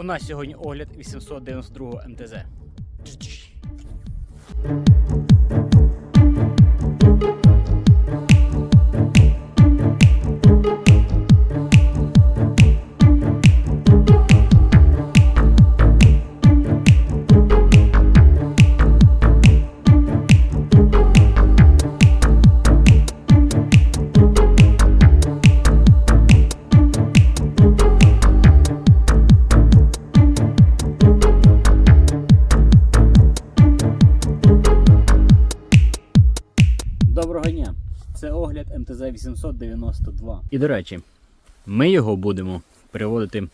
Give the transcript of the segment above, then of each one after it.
У нас сьогодні огляд 892 МТЗ. За 892. І до речі, ми його будемо переводити в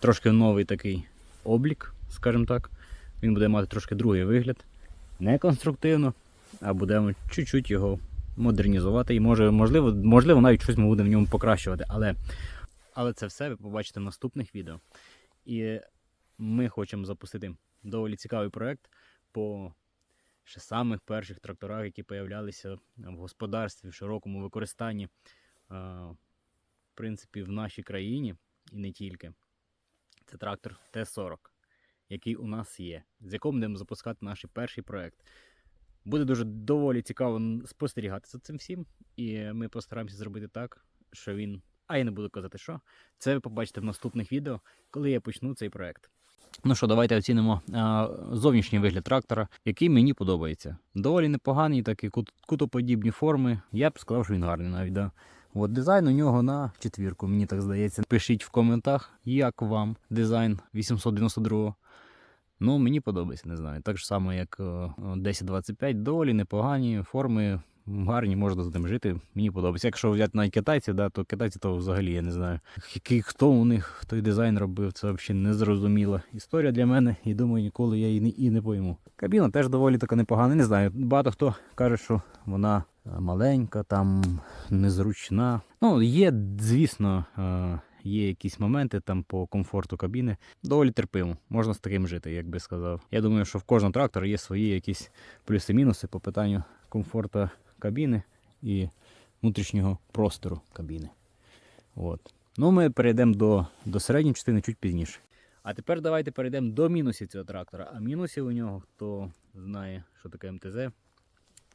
трошки новий такий облік, скажімо так. Він буде мати трошки другий вигляд. Не конструктивно, а будемо чуть-чуть його модернізувати. І може, можливо, можливо, навіть щось ми будемо в ньому покращувати. Але, але це все ви побачите в наступних відео. І ми хочемо запустити доволі цікавий проект по ще самих перших тракторах, які появлялися в господарстві в широкому використанні, в принципі, в нашій країні і не тільки. Це трактор Т-40, який у нас є, з яким будемо запускати наш перший проект. Буде дуже доволі цікаво спостерігати за цим всім, і ми постараємося зробити так, що він. А я не буду казати, що. Це ви побачите в наступних відео, коли я почну цей проект. Ну що, давайте оцінимо а, зовнішній вигляд трактора, який мені подобається. Доволі непоганий, такі кутоподібні форми. Я б сказав, що він гарний навіть. Да. От дизайн у нього на четвірку, мені так здається. Пишіть в коментах, як вам дизайн 892. Ну, мені подобається, не знаю. Так само, як е, 1025, доволі непогані форми, гарні, можна з ним жити. Мені подобається. Якщо взяти навіть китайців, да, то китайці то взагалі я не знаю. Який хто у них той дизайн робив, це взагалі незрозуміла історія для мене, і думаю, ніколи я її не, і не пойму. Кабіна теж доволі така непогана. Не знаю. Багато хто каже, що вона е, маленька, там незручна. Ну, є, звісно, е, є якісь моменти там по комфорту кабіни. Доволі терпимо. Можна з таким жити, як би сказав. Я думаю, що в кожного трактора є свої якісь плюси-мінуси по питанню комфорту кабіни і внутрішнього простору кабіни. От. Ну, ми перейдемо до, до середньої частини чуть пізніше. А тепер давайте перейдемо до мінусів цього трактора. А мінусів у нього, хто знає, що таке МТЗ,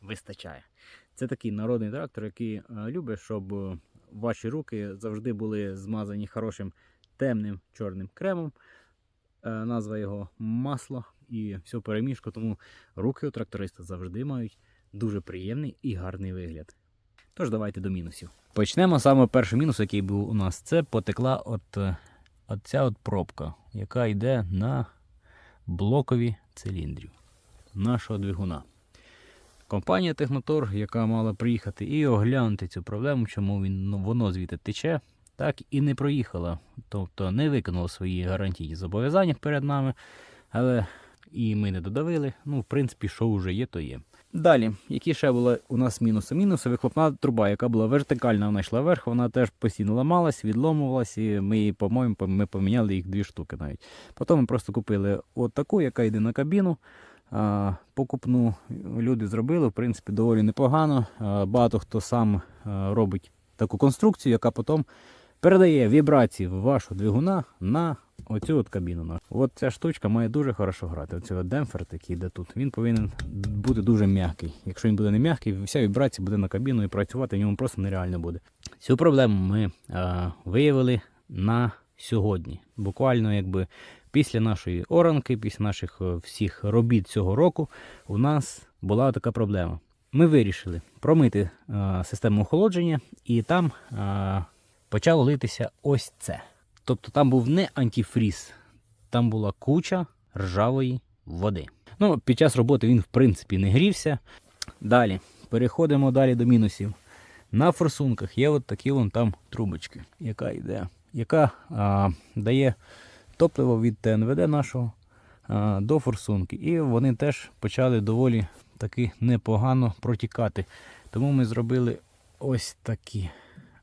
вистачає. Це такий народний трактор, який е, любить, щоб е, ваші руки завжди були змазані хорошим темним чорним кремом. Е, назва його масло і все перемішку, тому руки у тракториста завжди мають дуже приємний і гарний вигляд. Тож давайте до мінусів. Почнемо саме перший мінус, який був у нас, це потекла от, е, от ця от пробка, яка йде на блокові циліндрів нашого двигуна. Компанія Технотор, яка мала приїхати і оглянути цю проблему, чому він, ну, воно звідти тече, так і не проїхала. Тобто не виконала свої гарантійні зобов'язання перед нами, але і ми не додавили. Ну, в принципі, що вже є, то є. Далі, які ще були у нас мінуси? Мінуси вихлопна труба, яка була вертикальна, вона йшла вверх, вона теж постійно ламалась, відломувалась, і ми її, по-моєму, ми поміняли їх дві штуки навіть. Потім ми просто купили от таку, яка йде на кабіну. Покупну люди зробили, в принципі, доволі непогано. Багато хто сам робить таку конструкцію, яка потім передає вібрації в вашу двигуна на оцю от кабіну. нашу. От ця штучка має дуже хорошо грати. Оцей от демпфер, який йде тут, він повинен бути дуже м'який. Якщо він буде не м'який, вся вібрація буде на кабіну і працювати в ньому просто нереально буде. Цю проблему ми а, виявили на сьогодні. Буквально якби після нашої оранки, після наших е, всіх робіт цього року, у нас була така проблема. Ми вирішили промити е, систему охолодження, і там е, почало литися ось це. Тобто там був не антифріз, там була куча ржавої води. Ну, під час роботи він, в принципі, не грівся. Далі, переходимо далі до мінусів. На форсунках є от такі вон там трубочки, яка йде, яка а, дає топливо від ТНВД нашого а, до форсунки. І вони теж почали доволі таки непогано протікати. Тому ми зробили ось такі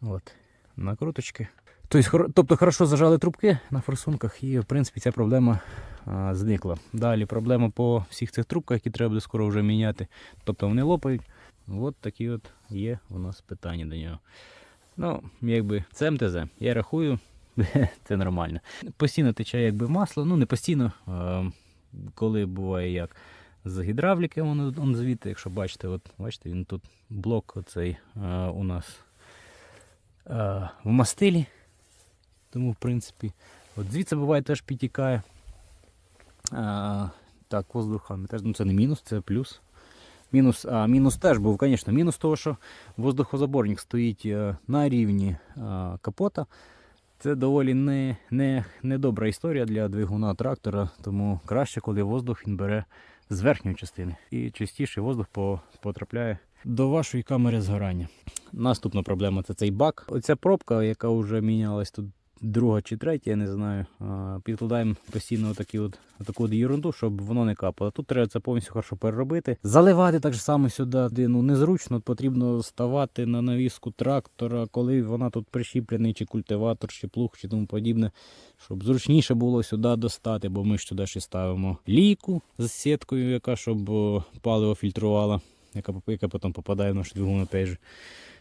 от накруточки. Тобто, хор- хорошо зажали трубки на форсунках, і в принципі ця проблема а, зникла. Далі проблема по всіх цих трубках, які треба буде скоро вже міняти. Тобто вони лопають. От такі от є у нас питання до нього. Ну, якби це МТЗ. Я рахую, це нормально. Постійно тече якби масло, ну не постійно, е, коли буває як. З гідравліки воно он звідти, якщо бачите, от бачите, він тут блок оцей е, у нас е, в мастилі. Тому, в принципі, от звідси буває теж підтікає. А, так, воздухами ну це не мінус, це плюс. Мінус, а мінус теж був, звісно, мінус того, що воздухозаборник стоїть е, на рівні а, капота. Це доволі не, не, не добра історія для двигуна трактора, тому краще, коли воздух він бере з верхньої частини. І частіше воздух по, потрапляє до вашої камери згорання. Наступна проблема це цей бак. Оця пробка, яка вже мінялась тут друга чи третя, я не знаю. Підкладаємо постійно такі от, таку от ерунду, щоб воно не капало. Тут треба це повністю хорошо переробити. Заливати так само сюди ну, незручно, потрібно ставати на навіску трактора, коли вона тут прищіплений, чи культиватор, чи плуг, чи тому подібне, щоб зручніше було сюди достати, бо ми ж сюди ще ставимо лійку з сіткою, яка щоб паливо фільтрувала, яка, яка потім попадає в наш двигун.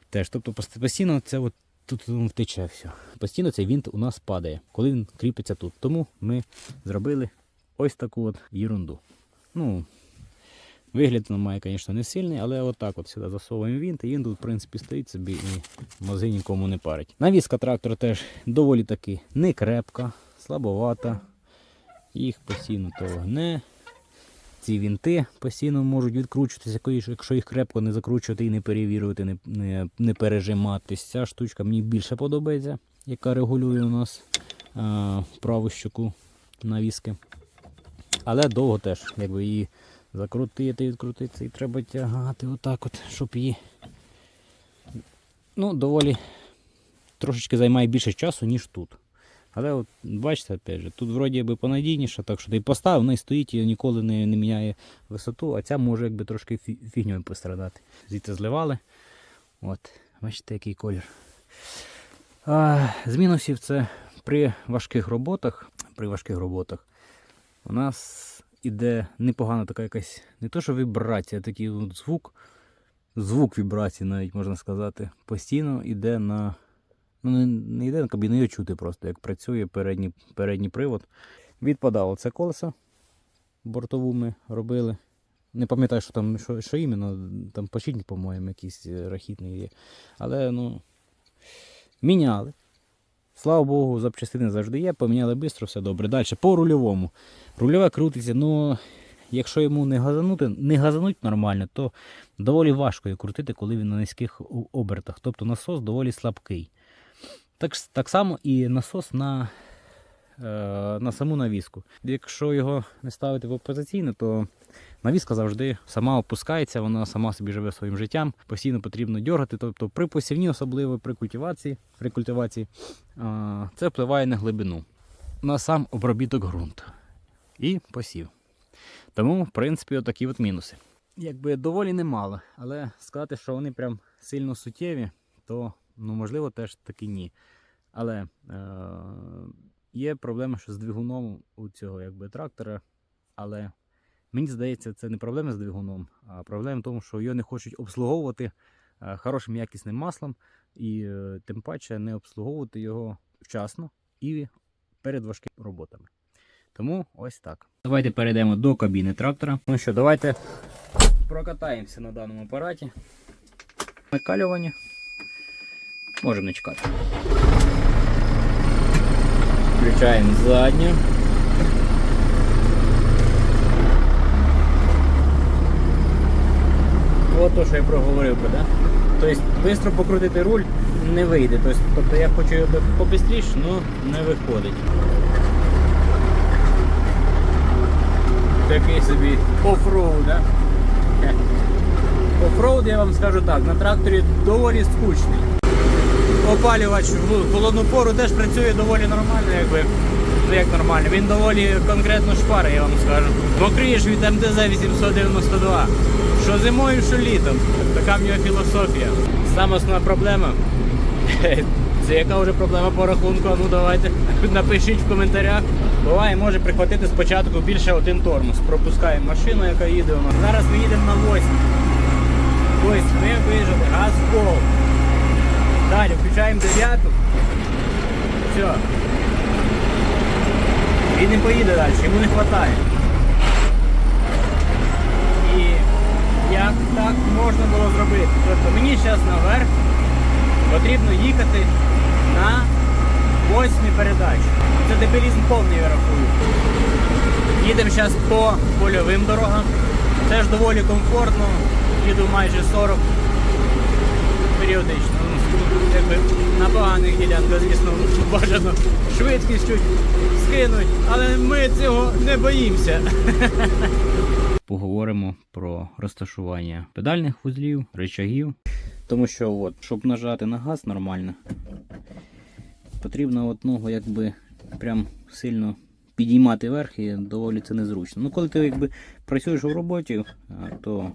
Теж. Тобто постійно це от тут втече все. Постійно цей вінт у нас падає, коли він кріпиться тут. Тому ми зробили ось таку от ерунду. Ну, вигляд він має, звісно, не сильний, але отак от сюди засовуємо вінт, і він тут, в принципі, стоїть собі і мозги нікому не парить. Навіска трактора теж доволі таки не крепка, слабовата. Їх постійно то гне. Ці вінти постійно можуть відкручуватися, якщо їх крепко не закручувати і не перевірювати, не, не, не пережиматись. Ця штучка мені більше подобається, яка регулює у нас а, праву щоку навіски. Але довго теж, якби її закрутити, відкрутити, і треба тягати отак, от, щоб її. Ну, доволі трошечки займає більше часу, ніж тут. Але от бачите, опять же, тут вроді би понадійніше, так що ти поставив, вона і стоїть і ніколи не, не міняє висоту, а ця може якби трошки фі- фігньою пострадати. Звідти зливали. От, бачите, який колір. А, з мінусів це при важких роботах. При важких роботах у нас іде непогана така якась, не то що вібрація, а такий от звук. Звук вібрації, навіть можна сказати, постійно йде на. Ну, не, йде на кабіну, його чути просто, як працює передній, передній привод. Відпадало це колесо. Бортову ми робили. Не пам'ятаю, що там що, що іменно, там починь, по-моєму, якийсь е, рахітний є. Але ну, міняли. Слава Богу, запчастини завжди є, поміняли швидко, все добре. Далі по рульовому. Рульове крутиться, ну якщо йому не газанути, не газануть нормально, то доволі важко крутити, коли він на низьких обертах. Тобто насос доволі слабкий. Так, так само і насос на, е, на саму навіску. Якщо його не ставити в опозиційне, то навіска завжди сама опускається, вона сама собі живе своїм життям. Постійно потрібно дергати. Тобто при посівні, особливо при культивації, при культивації, е, це впливає на глибину, на сам обробіток ґрунту і посів. Тому, в принципі, отакі от мінуси. Якби доволі немало, але сказати, що вони прям сильно суттєві, то ну, можливо теж таки ні. Але е- є проблема, що з двигуном у цього якби, трактора. Але мені здається, це не проблема з двигуном, а проблема в тому, що його не хочуть обслуговувати е, хорошим якісним маслом, і е, тим паче не обслуговувати його вчасно і перед важкими роботами. Тому ось так. Давайте перейдемо до кабіни трактора. Ну що, давайте прокатаємося на даному апараті. Накалювання. Можемо не чекати. Включаємо задню. От то, що я проговорив би, да? Тобто швидко покрутити руль не вийде. Тобто, тобто я хочу його побистріше, але не виходить. Такий собі офроуд, да? Хе. Офроуд, я вам скажу так, на тракторі доволі скучний. Опалювач в холодну пору теж працює доволі нормально, якби. Ну як нормально, він доволі конкретно шпарить, я вам скажу. Мокрієш від МТЗ 892. Що зимою, що літом. Така в нього філософія. Саме основна проблема. Це яка вже проблема по рахунку? Ну давайте напишіть в коментарях. Буває, може прихватити спочатку більше один тормоз. Пропускаємо машину, яка їде у нас. Зараз ми їдемо на 8. Тобто ми виїжджали газ пол. Далі включаємо дев'яту. Все. Він не поїде далі, йому не вистачає. І як так можна було зробити? Тобто мені зараз наверх потрібно їхати на восьмій передачі. Це дебілізм повний, я рахую. Їдемо зараз по польовим дорогам. Теж доволі комфортно. Їду майже 40 періодично. Якби на поганих ділянках, звісно, бажано швидкість чуть скинуть, але ми цього не боїмося. Поговоримо про розташування педальних вузлів, рычагів. Тому що, от, щоб нажати на газ нормально, потрібно от ногу якби прям сильно підіймати вверх і доволі це незручно. Ну, коли ти якби працюєш у роботі, то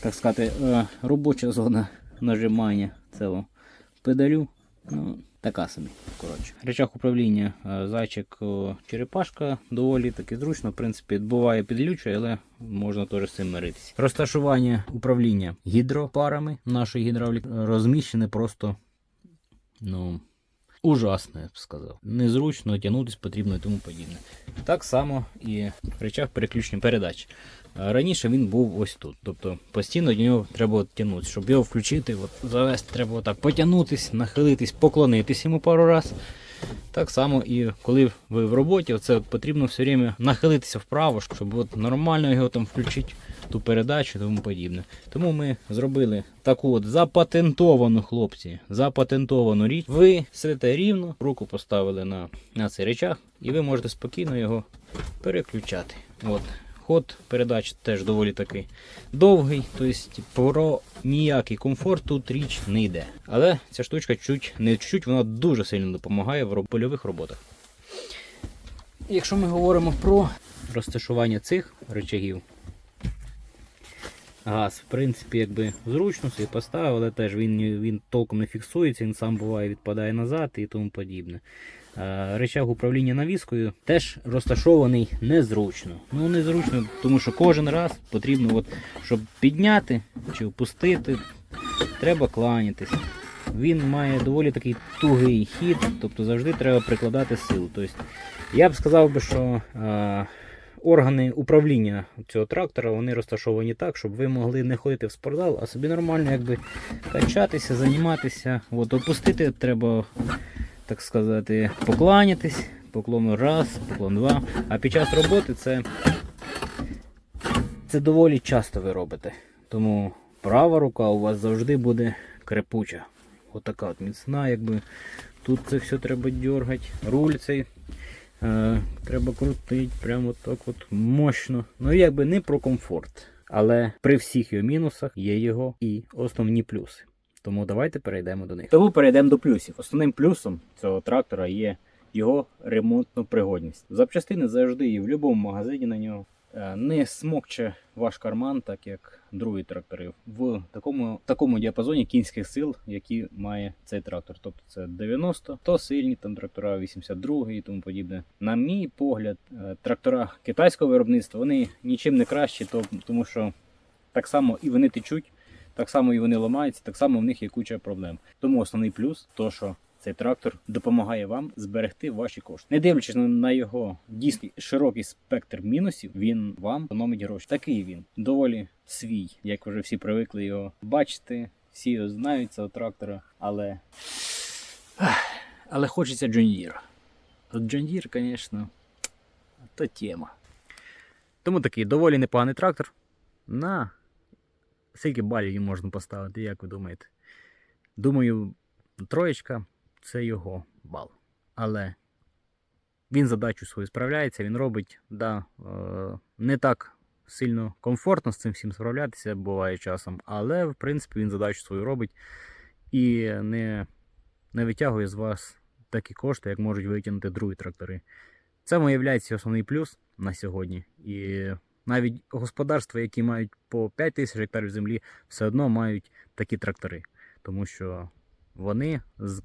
так сказати, е, робоча зона нажимання цього педалю. Ну, така собі. Коротше. Речах управління е, зайчик черепашка доволі таки зручно. В принципі, буває підлючує, але можна теж з цим миритися. Розташування управління гідропарами нашої гідравліки розміщене просто ну, ужасно, я б сказав. Незручно тягнутися потрібно і тому подібне. Так само і в речах переключення передач. Раніше він був ось тут. Тобто постійно до нього треба тягнутися. Щоб його включити, от, завести, треба отак потягнутись, нахилитись, поклонитись йому пару раз. Так само і коли ви в роботі, це от потрібно все время нахилитися вправо, щоб от нормально його там включити, ту передачу і тому подібне. Тому ми зробили таку от запатентовану хлопці, запатентовану річ. Ви сидите рівно, руку поставили на, на цей речах, і ви можете спокійно його переключати. От. Ход передач теж доволі такий довгий, тобто про ніякий комфорт тут річ не йде. Але ця штучка чуть не чуть, вона дуже сильно допомагає в польових роботах. Якщо ми говоримо про розташування цих речагів, газ, в принципі, якби зручно собі поставив, але теж він, він толком не фіксується, він сам буває відпадає назад і тому подібне. Речаг управління навіскою теж розташований незручно. Ну незручно, тому що кожен раз потрібно, от, щоб підняти чи опустити, треба кланятись. Він має доволі такий тугий хід, тобто завжди треба прикладати силу. Тобто, я б сказав би, що органи управління цього трактора вони розташовані так, щоб ви могли не ходити в спортзал, а собі нормально якби качатися, займатися. От, опустити треба так сказати, покланятись, поклон раз, поклон два. А під час роботи це, це доволі часто ви робите. Тому права рука у вас завжди буде крепуча. Отака от міцна, якби тут це все треба дергати. Руль цей треба крутити, прямо так от мощно. Ну якби не про комфорт. Але при всіх його мінусах є його і основні плюси. Тому давайте перейдемо до них. Тому перейдемо до плюсів. Основним плюсом цього трактора є його ремонтна пригодність. Запчастини завжди є в будь-якому магазині на нього. Е, Не смокче ваш карман, так як другі трактори, в такому, такому діапазоні кінських сил, які має цей трактор. Тобто це 90, то сильні там трактора 82 і тому подібне. На мій погляд, е, трактора китайського виробництва вони нічим не кращі, тому що так само і вони течуть. Так само і вони ламаються, так само в них є куча проблем. Тому основний плюс то, що цей трактор допомагає вам зберегти ваші кошти. Не дивлячись на- його дійсно широкий спектр мінусів, він вам економить гроші. Такий він доволі свій, як вже всі привикли його бачити. Всі знають цього трактора, але. Але хочеться Deere. От Deere, звісно, то тема. Тому такий доволі непоганий трактор. На Скільки балів можна поставити, як ви думаєте? Думаю, троєчка це його бал. Але він задачу свою справляється, він робить, да, е, не так сильно комфортно з цим всім справлятися, буває часом, але в принципі він задачу свою робить і не, не витягує з вас такі кошти, як можуть витягнути другі трактори. Це є основний плюс на сьогодні. І навіть господарства, які мають по 5 тисяч гектарів землі, все одно мають такі трактори. Тому що вони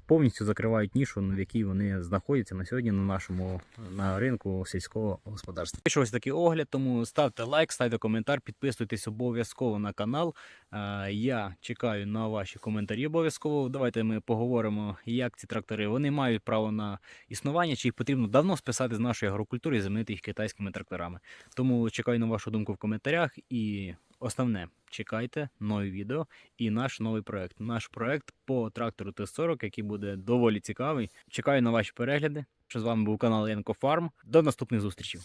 повністю закривають нішу, в якій вони знаходяться на сьогодні на нашому на ринку сільського господарства. Вийшов ось такий огляд, тому ставте лайк, ставте коментар, підписуйтесь обов'язково на канал. Е, Я чекаю на ваші коментарі обов'язково. Давайте ми поговоримо, як ці трактори вони мають право на існування, чи їх потрібно давно списати з нашої агрокультури і замінити їх китайськими тракторами. Тому чекаю на вашу думку в коментарях і. Основне, чекайте нові відео і наш новий проект. Наш проект по трактору Т-40, який буде доволі цікавий. Чекаю на ваші перегляди. Що з вами був канал Янко Фарм. До наступних зустрічей.